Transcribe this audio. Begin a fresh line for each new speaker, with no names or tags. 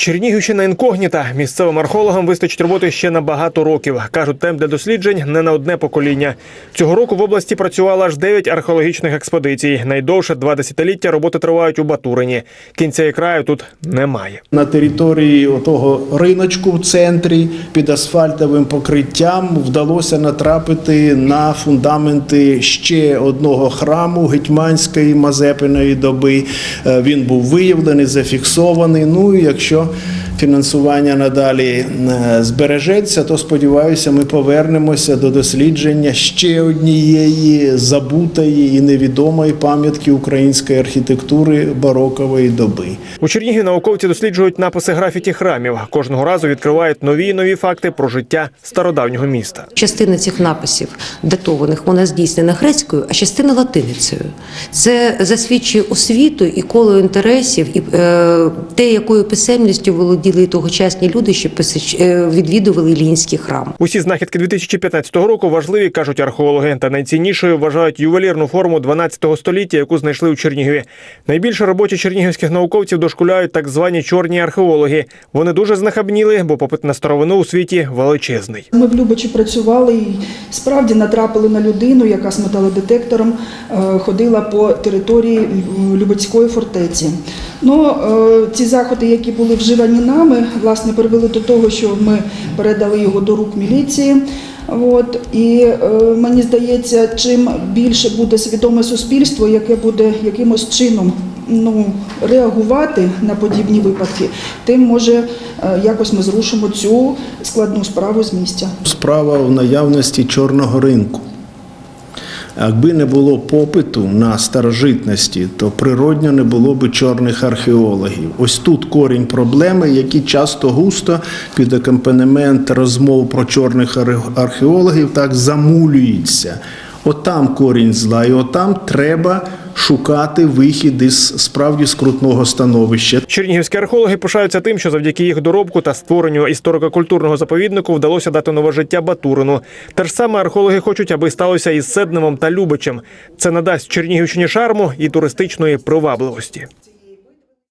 Чернігівщина інкогніта. Місцевим археологам вистачить роботи ще на багато років. кажуть, темп для досліджень не на одне покоління. Цього року в області працювало аж 9 археологічних експедицій. Найдовше два десятиліття роботи тривають у Батурині. Кінця і краю тут немає.
На території отого риночку в центрі під асфальтовим покриттям вдалося натрапити на фундаменти ще одного храму гетьманської Мазепиної доби. Е, Він був виявлений, зафіксований. Ну і якщо фінансування надалі е, збережеться, то сподіваюся, ми повернемося до дослідження ще однієї забутої і невідомої пам'ятки української архітектури барокової доби.
У Чернігові науковці досліджують написи графіті храмів. Кожного разу відкривають нові і нові факти про життя стародавнього міста.
Частина цих написів датованих вона здійснена грецькою, а частина латиницею. Це засвідчує освіту і коло інтересів, і е, те, якою писемністю володіли тогочасні люди, що е, відвідували Іллінський храм.
Усі знахідки 2015 року важливі, кажуть археологи, та найціннішою вважають ювелірну форму 12 століття, яку знайшли у Чернігові. Найбільше роботі чернігівських науковців дошкуляють так звані чорні археологи. Вони дуже знахабніли, бо попит на старовину у світі величезний.
Ми в Любочі працювали і справді натрапили на людину, яка з металодетектором е, ходила по території Любецької фортеці. Ну, е, ці заходи, які були вживані нами, власне, привели до того, що ми передали його до рук міліції. От і е, мені здається, чим більше буде свідоме суспільство, яке буде якимось чином ну, реагувати на подібні випадки, тим може е, якось ми зрушимо цю складну справу з місця.
Справа в наявності чорного ринку. Якби не було попиту на старожитності, то природньо не було б чорних археологів. Ось тут корінь проблеми, які часто густо під акомпанемент розмов про чорних археологів так замулюються. Отам корінь зла, і отам треба шукати вихід із справді скрутного становища.
Чернігівські археологи пишаються тим, що завдяки їх доробку та створенню історико-культурного заповіднику вдалося дати нове життя Батурину. Те ж саме археологи хочуть, аби сталося із Седневом та Любичем. Це надасть Чернігівщині шарму і туристичної привабливості.